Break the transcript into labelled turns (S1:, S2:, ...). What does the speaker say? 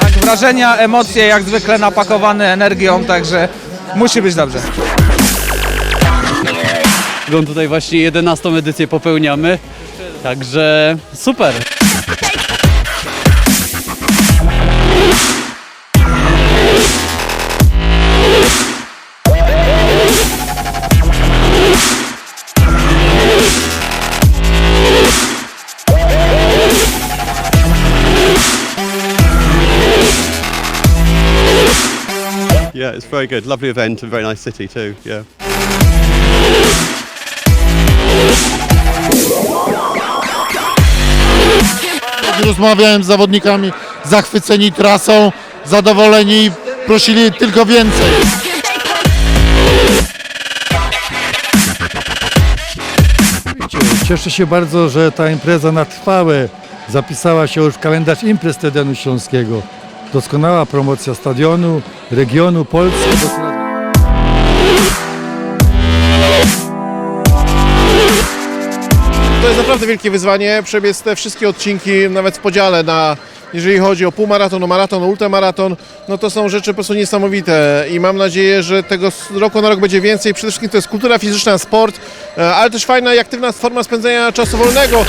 S1: Tak, wrażenia, emocje jak zwykle napakowane energią, także musi być dobrze.
S2: Tutaj właśnie 11 edycję popełniamy. Także super.
S3: Yeah, it's very good. Lovely event and very nice city too. Yeah.
S4: Rozmawiałem z zawodnikami, zachwyceni trasą, zadowoleni, prosili tylko więcej.
S5: Cieszę się bardzo, że ta impreza na trwałe zapisała się już w kalendarz imprez Stadionu Śląskiego. Doskonała promocja stadionu, regionu, Polski.
S6: To jest naprawdę wielkie wyzwanie, przebiec te wszystkie odcinki, nawet w podziale na, jeżeli chodzi o półmaraton, o maraton, o ultramaraton, no to są rzeczy po prostu niesamowite i mam nadzieję, że tego z roku na rok będzie więcej. Przede wszystkim to jest kultura fizyczna, sport, e, ale też fajna i aktywna forma spędzania czasu wolnego.